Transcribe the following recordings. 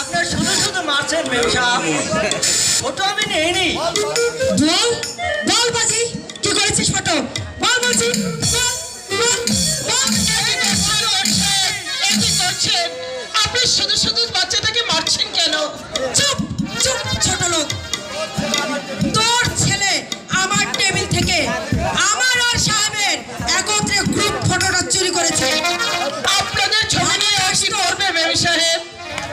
আপনার শুধু শুধু মারছেন ব্যবসা। ফটো আমি নেই নি বল বল বাজি কি করেছিস ফটো? বল বলছি আপনি শুধু শুধু বাচ্চাটাকে মারছেন কেন? চুপ চুপ ছোট লোক।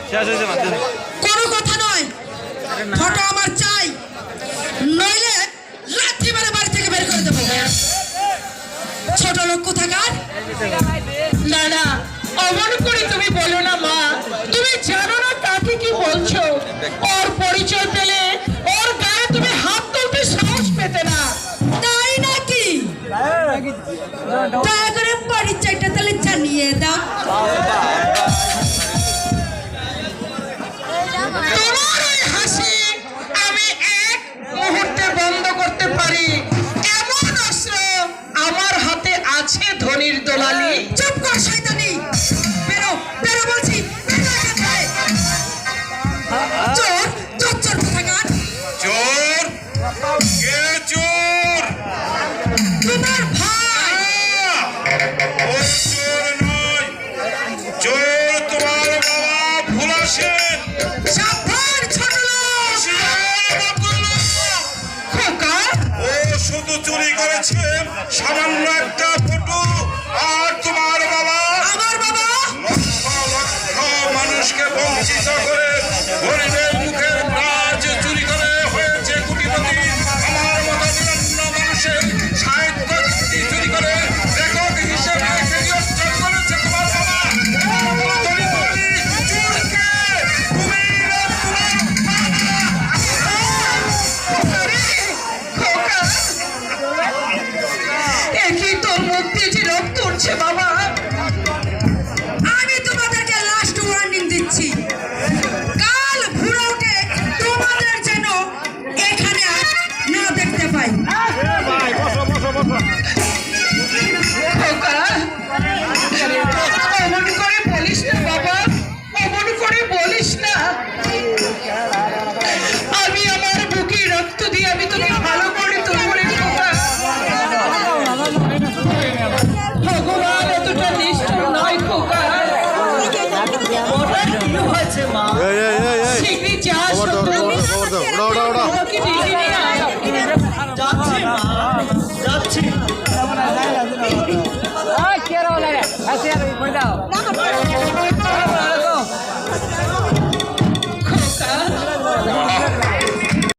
কোনো কথা নয়। ফটো আমার চাই। নইলে লাঠি মেরে বাড়ি থেকে বের করে দেবো। ছোট লোক কোথাকার? না না অমন করে তুমি বলো না মা। তুমি জানো না কাকে কি বলছো? ওর পরিচয় পেলে ওর গায়ে তুমি হাত তুলতে সাহস পেতে না। তাই নাকি? দয়া সামান্য একটা ফটো আর তোমার বাবা আমার বাবা? লক্ষ লক্ষ মানুষকে বঞ্চিত করে খবর দাও। খবর দাও, দাও, ওড়া নিয়ে আয়। যাচ্ছি যাচ্ছি Ay, quiero hablar. Así, cuidado.